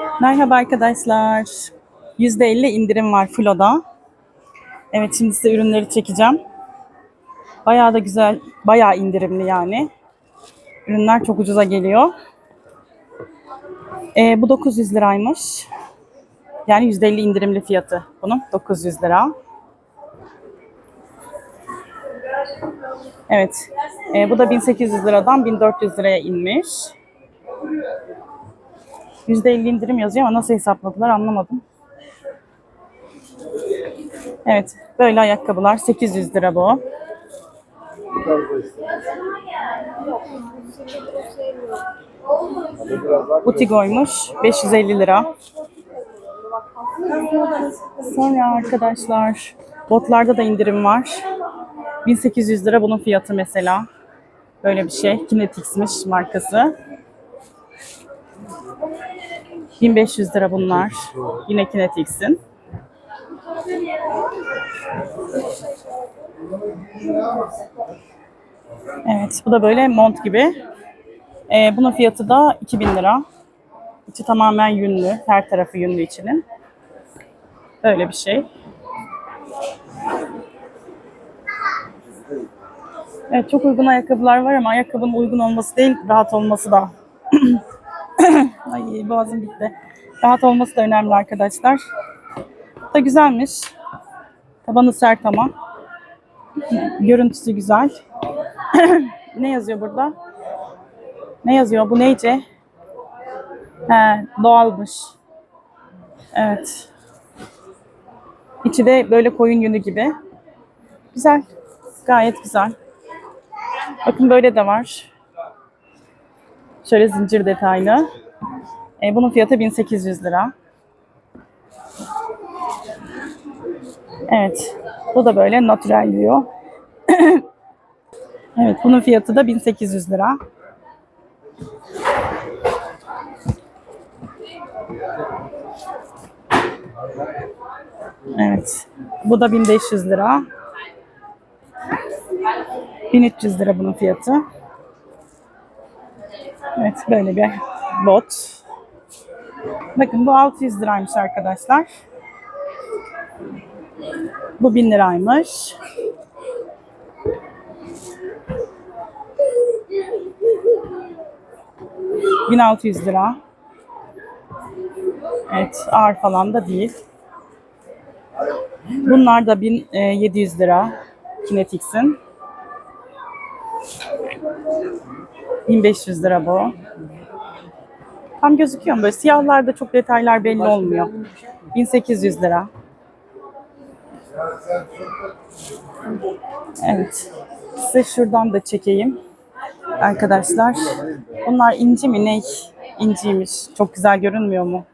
Merhaba arkadaşlar. %50 indirim var Flo'da. Evet şimdi size ürünleri çekeceğim. Bayağı da güzel, bayağı indirimli yani. Ürünler çok ucuza geliyor. Ee, bu 900 liraymış. Yani %50 indirimli fiyatı bunun 900 lira. Evet. Ee, bu da 1800 liradan 1400 liraya inmiş. %50 indirim yazıyor ama nasıl hesapladılar anlamadım. Evet. Böyle ayakkabılar 800 lira bu. Butigoymuş 550 lira. Sonra arkadaşlar botlarda da indirim var. 1800 lira bunun fiyatı mesela. Böyle bir şey. Kinetix'miş markası. 1500 lira bunlar. Yine Kinetix'in. Evet, bu da böyle mont gibi. Ee, bunun fiyatı da 2000 lira. İçi tamamen yünlü, her tarafı yünlü içinin. Böyle bir şey. Evet, çok uygun ayakkabılar var ama ayakkabının uygun olması değil, rahat olması da. Ay boğazım bitti. Rahat olması da önemli arkadaşlar. Da güzelmiş. Tabanı sert ama. Görüntüsü güzel. ne yazıyor burada? Ne yazıyor? Bu neyce? He, doğalmış. Evet. İçi de böyle koyun yünü gibi. Güzel. Gayet güzel. Bakın böyle de var. Şöyle zincir detaylı. E, bunun fiyatı 1800 lira. Evet. Bu da böyle natural diyor. evet. Bunun fiyatı da 1800 lira. Evet. Bu da 1500 lira. 1300 lira bunun fiyatı. Evet böyle bir bot. Bakın bu 600 liraymış arkadaşlar. Bu 1000 liraymış. ...1600 lira. Evet, ağır falan da değil. Bunlar da 1700 lira. Kinetix'in. 1500 lira bu. Tam gözüküyor mu? Böyle siyahlarda çok detaylar belli olmuyor. 1800 lira. Evet. Size şuradan da çekeyim. Arkadaşlar. Bunlar inci mi ne? İnciymiş. Çok güzel görünmüyor mu?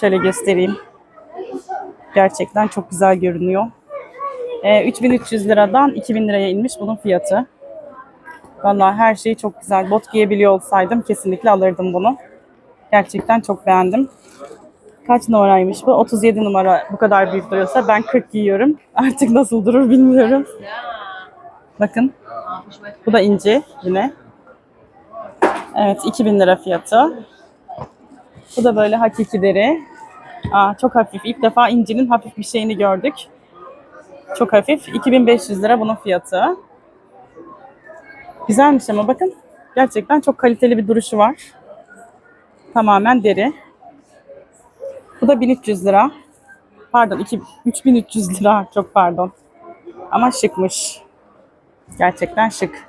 Şöyle göstereyim. Gerçekten çok güzel görünüyor. Ee, 3300 liradan 2000 liraya inmiş bunun fiyatı. Vallahi her şey çok güzel. Bot giyebiliyor olsaydım kesinlikle alırdım bunu. Gerçekten çok beğendim. Kaç numaraymış bu? 37 numara bu kadar büyük duruyorsa ben 40 giyiyorum. Artık nasıl durur bilmiyorum. Bakın. Bu da ince yine. Evet 2000 lira fiyatı. Bu da böyle hakiki deri. Aa, çok hafif. İlk defa incinin hafif bir şeyini gördük. Çok hafif. 2500 lira bunun fiyatı. Güzelmiş ama bakın. Gerçekten çok kaliteli bir duruşu var. Tamamen deri. Bu da 1300 lira. Pardon 2, 3300 lira. Çok pardon. Ama şıkmış. Gerçekten şık.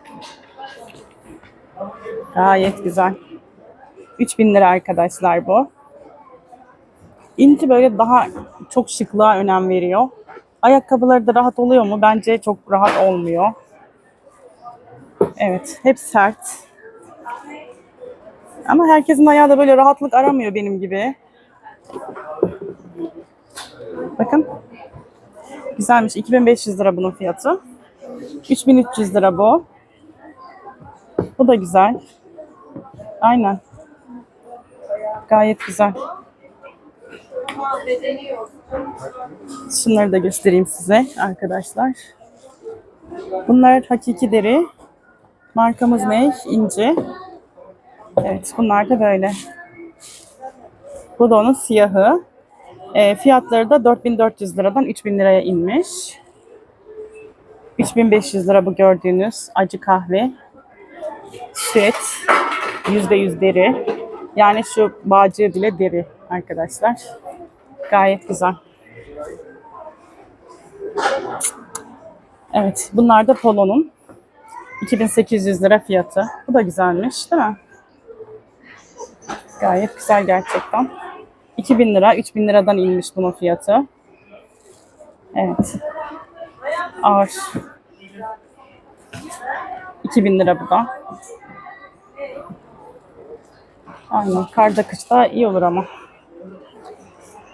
Gayet güzel. 3000 lira arkadaşlar bu. İnci böyle daha çok şıklığa önem veriyor. Ayakkabıları da rahat oluyor mu? Bence çok rahat olmuyor. Evet, hep sert. Ama herkesin ayağı da böyle rahatlık aramıyor benim gibi. Bakın. Güzelmiş. 2500 lira bunun fiyatı. 3300 lira bu. Bu da güzel. Aynen. Gayet güzel. Şunları da göstereyim size arkadaşlar. Bunlar hakiki deri. Markamız ne? İnci. Evet bunlar da böyle. Bu da onun siyahı. E, fiyatları da 4400 liradan 3000 liraya inmiş. 3500 lira bu gördüğünüz acı kahve. Süt. %100 deri. Yani şu bağcığı bile deri arkadaşlar. Gayet güzel. Evet, bunlar da Polo'nun. 2800 lira fiyatı. Bu da güzelmiş, değil mi? Gayet güzel gerçekten. 2000 lira, 3000 liradan inmiş bunun fiyatı. Evet. Ağır. 2000 lira bu da. Aynen. Karda kışta iyi olur ama.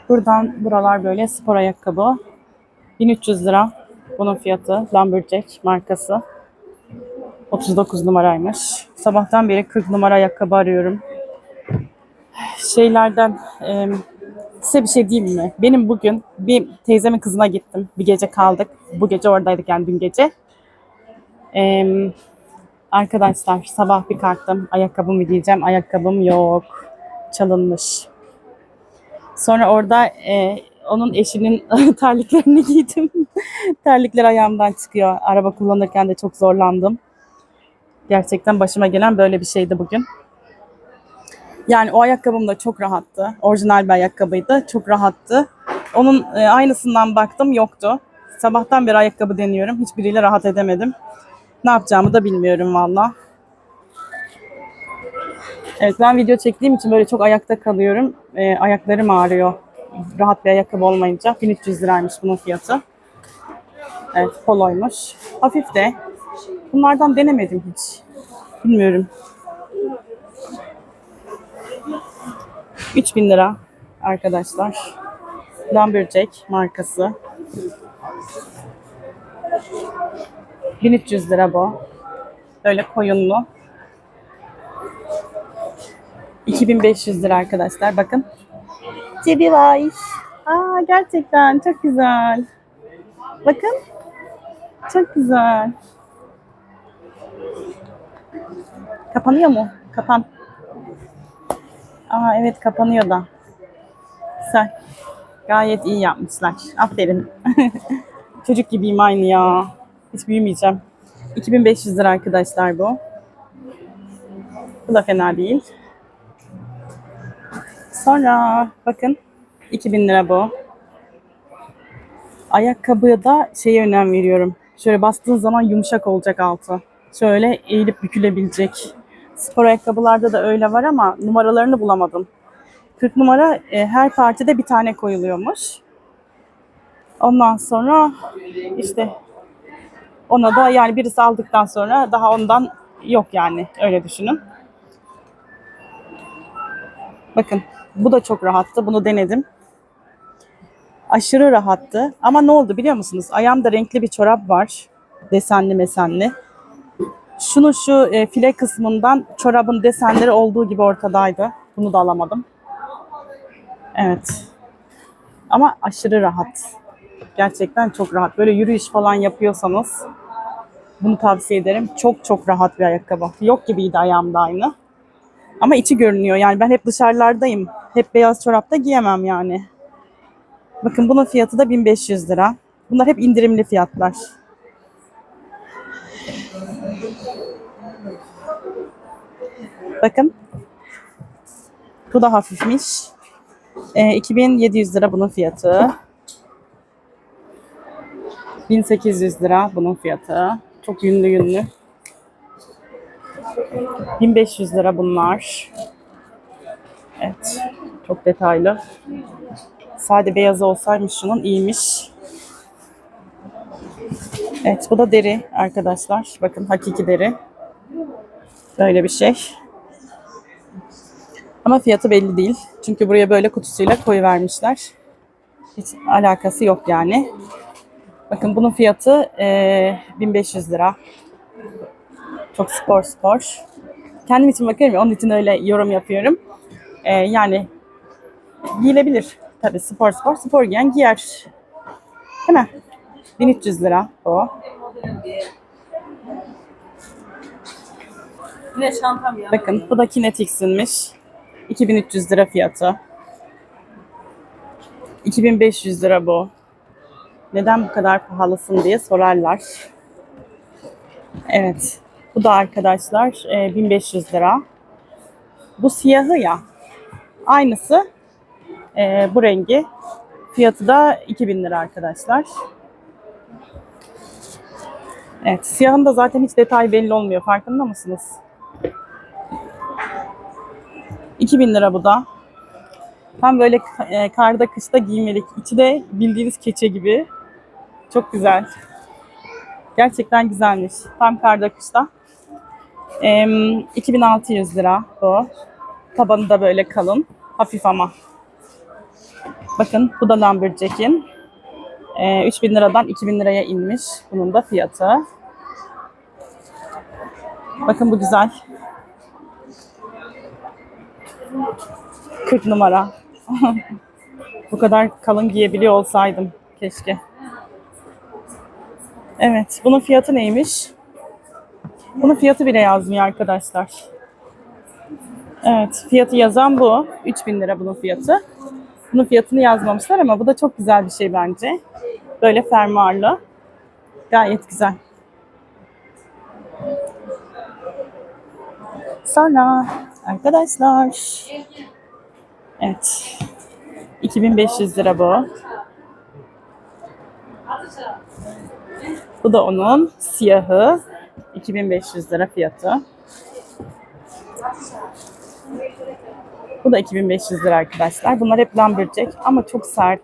Buradan buralar böyle spor ayakkabı. 1300 lira. Bunun fiyatı Lumberjack markası. 39 numaraymış. Sabahtan beri 40 numara ayakkabı arıyorum. Şeylerden e, size bir şey diyeyim mi? Benim bugün bir teyzemin kızına gittim. Bir gece kaldık. Bu gece oradaydık yani dün gece. E, arkadaşlar sabah bir kalktım. Ayakkabımı giyeceğim. Ayakkabım yok. Çalınmış. Sonra orada e, onun eşinin terliklerini giydim. Terlikler ayağımdan çıkıyor. Araba kullanırken de çok zorlandım. Gerçekten başıma gelen böyle bir şeydi bugün. Yani o ayakkabım da çok rahattı. Orijinal bir ayakkabıydı. Çok rahattı. Onun e, aynısından baktım yoktu. Sabahtan beri ayakkabı deniyorum. Hiçbiriyle rahat edemedim. Ne yapacağımı da bilmiyorum valla. Evet ben video çektiğim için böyle çok ayakta kalıyorum. E, ayaklarım ağrıyor. Rahat bir ayakkabı olmayınca. 1300 liraymış bunun fiyatı. Evet poloymuş. Hafif de. Bunlardan denemedim hiç. Bilmiyorum. 3000 lira arkadaşlar. Lumberjack markası. 1300 lira bu. Böyle koyunlu. 2500 lira arkadaşlar. Bakın. Cebi var. Aa gerçekten çok güzel. Bakın. Çok güzel. Kapanıyor mu? Kapan. Aa evet kapanıyor da. Güzel. Gayet iyi yapmışlar. Aferin. Çocuk gibiyim aynı ya. Hiç büyümeyeceğim. 2500 lira arkadaşlar bu. Bu da fena değil. Sonra bakın 2000 lira bu. Ayakkabıya da şeye önem veriyorum. Şöyle bastığın zaman yumuşak olacak altı. Şöyle eğilip bükülebilecek. Spor ayakkabılarda da öyle var ama numaralarını bulamadım. 40 numara e, her partide bir tane koyuluyormuş. Ondan sonra işte ona da yani birisi aldıktan sonra daha ondan yok yani öyle düşünün. Bakın bu da çok rahattı. Bunu denedim. Aşırı rahattı. Ama ne oldu biliyor musunuz? Ayağımda renkli bir çorap var. Desenli mesenli. Şunu şu e, file kısmından çorabın desenleri olduğu gibi ortadaydı. Bunu da alamadım. Evet. Ama aşırı rahat. Gerçekten çok rahat. Böyle yürüyüş falan yapıyorsanız bunu tavsiye ederim. Çok çok rahat bir ayakkabı. Yok gibiydi ayağımda aynı. Ama içi görünüyor. Yani ben hep dışarılardayım. Hep beyaz çorapta giyemem yani. Bakın bunun fiyatı da 1500 lira. Bunlar hep indirimli fiyatlar. Bakın. Bu da hafifmiş. Ee, 2700 lira bunun fiyatı. 1800 lira bunun fiyatı. Çok yünlü yünlü. 1500 lira bunlar. Evet. Çok detaylı. Sade beyaz olsaymış şunun iyiymiş. Evet bu da deri arkadaşlar. Bakın hakiki deri. Böyle bir şey. Ama fiyatı belli değil. Çünkü buraya böyle kutusuyla koyu vermişler. Hiç alakası yok yani. Bakın bunun fiyatı eee, 1500 lira. Çok spor spor. Kendim için bakıyorum ya onun için öyle yorum yapıyorum. Eee, yani giyilebilir. Tabii spor spor. Spor giyen giyer. Değil mi? 1300 lira o. Yine çantam ya. Bakın bu da Kinetics'inmiş. 2300 lira fiyatı. 2500 lira bu. Neden bu kadar pahalısın diye sorarlar. Evet. Bu da arkadaşlar e, 1500 lira. Bu siyahı ya. Aynısı. E, bu rengi. Fiyatı da 2000 lira arkadaşlar. Evet. Siyahın da zaten hiç detay belli olmuyor. Farkında mısınız? 2000 lira bu da. Tam böyle e, karda kışta giymelik. İçi de bildiğiniz keçe gibi. Çok güzel. Gerçekten güzelmiş. Tam karda kışta. Em, 2600 lira bu. Tabanı da böyle kalın. Hafif ama. Bakın bu da Lumberjack'in. E, 3000 liradan 2000 liraya inmiş. Bunun da fiyatı. Bakın bu güzel. 40 numara. bu kadar kalın giyebiliyor olsaydım keşke. Evet, bunun fiyatı neymiş? Bunun fiyatı bile yazmıyor arkadaşlar. Evet, fiyatı yazan bu. 3000 lira bunun fiyatı. Bunun fiyatını yazmamışlar ama bu da çok güzel bir şey bence. Böyle fermuarlı. Gayet güzel. Sonra arkadaşlar Evet. 2500 lira bu. Bu da onun siyahı. 2500 lira fiyatı. Bu da 2500 lira arkadaşlar. Bunlar hep Lumberjack ama çok sert.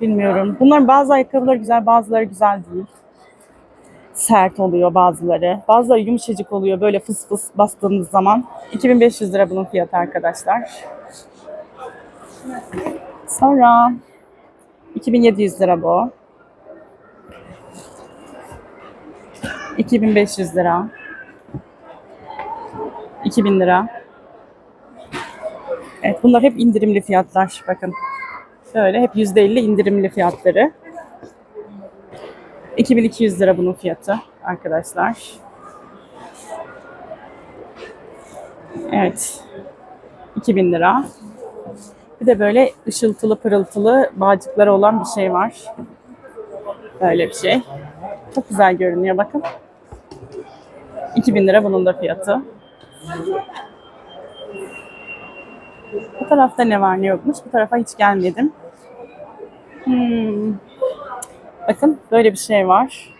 Bilmiyorum. Bunların bazı ayakkabıları güzel, bazıları güzel değil. Sert oluyor bazıları. Bazıları yumuşacık oluyor böyle fıs fıs bastığınız zaman. 2500 lira bunun fiyatı arkadaşlar. Sonra 2700 lira bu. 2500 lira. 2000 lira. Evet bunlar hep indirimli fiyatlar. Bakın. Şöyle hep %50 indirimli fiyatları. 2200 lira bunun fiyatı arkadaşlar. Evet. 2000 lira. Bir de böyle ışıltılı pırıltılı bağcıkları olan bir şey var. Böyle bir şey. Çok güzel görünüyor bakın. 2000 lira bunun da fiyatı. Bu tarafta ne var ne yokmuş. Bu tarafa hiç gelmedim. Hmm. Bakın böyle bir şey var.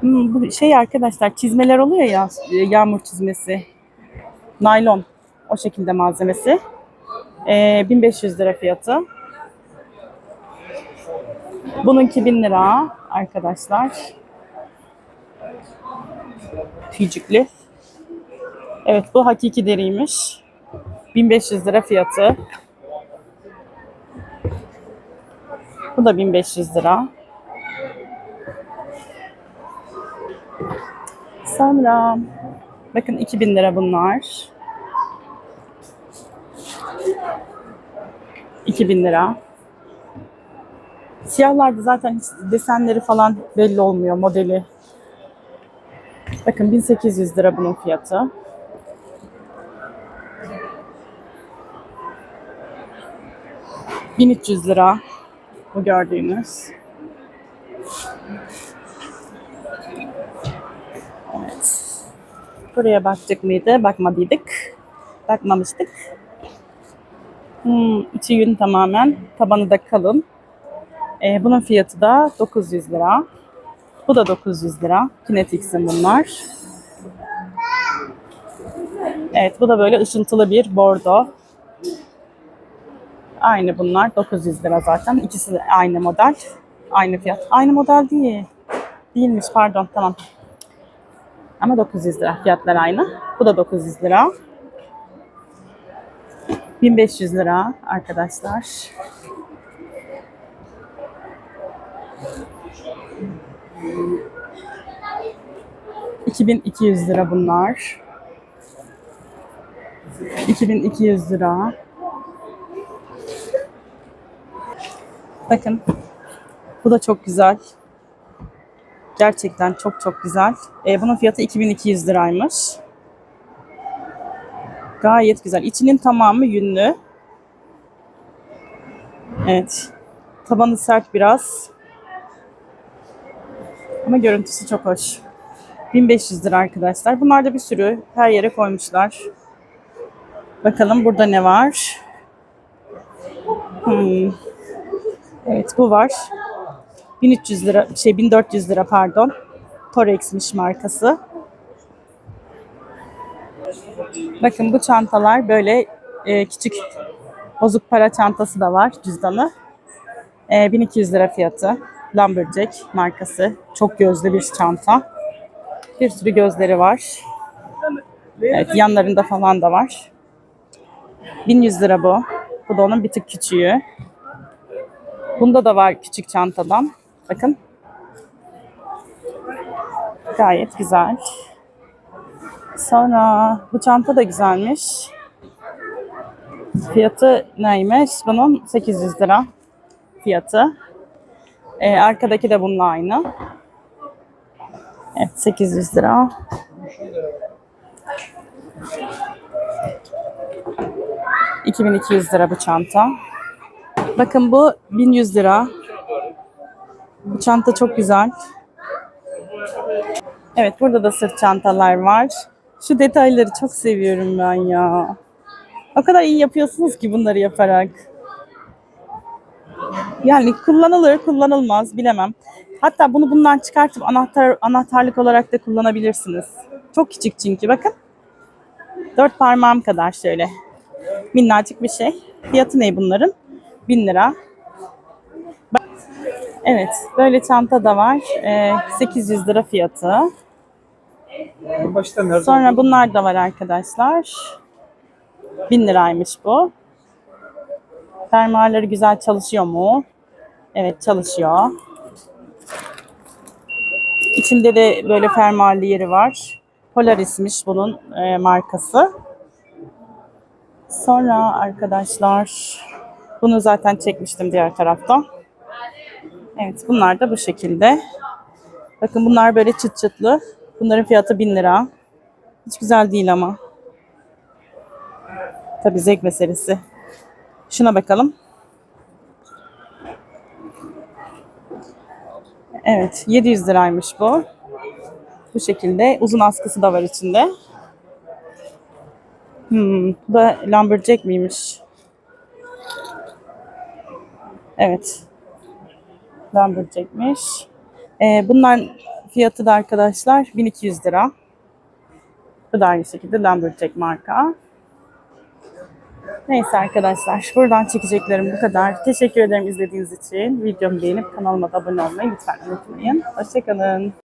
Hmm, bu şey arkadaşlar çizmeler oluyor ya yağmur çizmesi. Naylon. O şekilde malzemesi. Ee, 1500 lira fiyatı. Bununki 1000 lira arkadaşlar. Tüycüklü. Evet bu hakiki deriymiş. 1500 lira fiyatı. Bu da 1500 lira. Sonra bakın 2000 lira bunlar. 2000 lira. Siyahlarda zaten hiç desenleri falan belli olmuyor modeli. Bakın 1800 lira bunun fiyatı. ...1300 lira bu gördüğünüz. Evet. Buraya bakacak mıydı? Bakmadıydık. Bakmamıştık. Hmm, içi yün tamamen. Tabanı da kalın. Ee, bunun fiyatı da 900 lira. Bu da 900 lira. Kinetix'in bunlar. Evet bu da böyle ışıltılı bir bordo. Aynı bunlar. 900 lira zaten. İkisi de aynı model. Aynı fiyat. Aynı model değil. Değilmiş pardon tamam. Ama 900 lira. Fiyatlar aynı. Bu da 900 lira. 1500 lira arkadaşlar. ...2200 lira bunlar. 2200 lira. Bakın. Bu da çok güzel. Gerçekten çok çok güzel. Ee, bunun fiyatı 2200 liraymış. Gayet güzel. İçinin tamamı yünlü. Evet. Tabanı sert biraz. Ama görüntüsü çok hoş. 1500 lira arkadaşlar. Bunlar da bir sürü her yere koymuşlar. Bakalım burada ne var? Hmm. Evet bu var. 1300 lira, şey 1400 lira pardon. Torex'miş markası. Bakın bu çantalar böyle e, küçük bozuk para çantası da var cüzdanı. E, 1200 lira fiyatı. Lumberjack markası. Çok gözlü bir çanta. Bir sürü gözleri var. Evet yanlarında falan da var. 1100 lira bu. Bu da onun bir tık küçüğü. Bunda da var küçük çantadan. Bakın. Gayet güzel. Sonra bu çanta da güzelmiş. Fiyatı neymiş? Bunun 800 lira fiyatı. Ee, arkadaki de bununla aynı. Evet 800 lira. ...2200 lira bu çanta. Bakın bu 1100 lira. Bu çanta çok güzel. Evet burada da sırt çantalar var. Şu detayları çok seviyorum ben ya. O kadar iyi yapıyorsunuz ki bunları yaparak. Yani kullanılır, kullanılmaz bilemem. Hatta bunu bundan çıkartıp anahtar anahtarlık olarak da kullanabilirsiniz. Çok küçük çünkü bakın. Dört parmağım kadar şöyle. Minnacık bir şey. Fiyatı ne bunların? 1000 lira. Evet, böyle çanta da var. Ee, 800 lira fiyatı. Başta? Sonra bunlar da var arkadaşlar. 1000 liraymış bu. Fermuarları güzel çalışıyor mu? Evet çalışıyor. İçinde de böyle fermuarlı yeri var. Polaris'miş bunun e, markası. Sonra arkadaşlar bunu zaten çekmiştim diğer tarafta. Evet bunlar da bu şekilde. Bakın bunlar böyle çıt çıtlı. Bunların fiyatı 1000 lira. Hiç güzel değil ama. Tabii zevk meselesi. Şuna bakalım. Evet 700 liraymış bu. Bu şekilde. Uzun askısı da var içinde. Hmm, bu da Lumberjack miymiş? Evet. Lumberjack'miş. Ee, bunların fiyatı da arkadaşlar 1200 lira. Bu da aynı şekilde Lumberjack marka. Neyse arkadaşlar buradan çekeceklerim bu kadar. Teşekkür ederim izlediğiniz için. Videomu beğenip kanalıma da abone olmayı lütfen unutmayın. Hoşçakalın.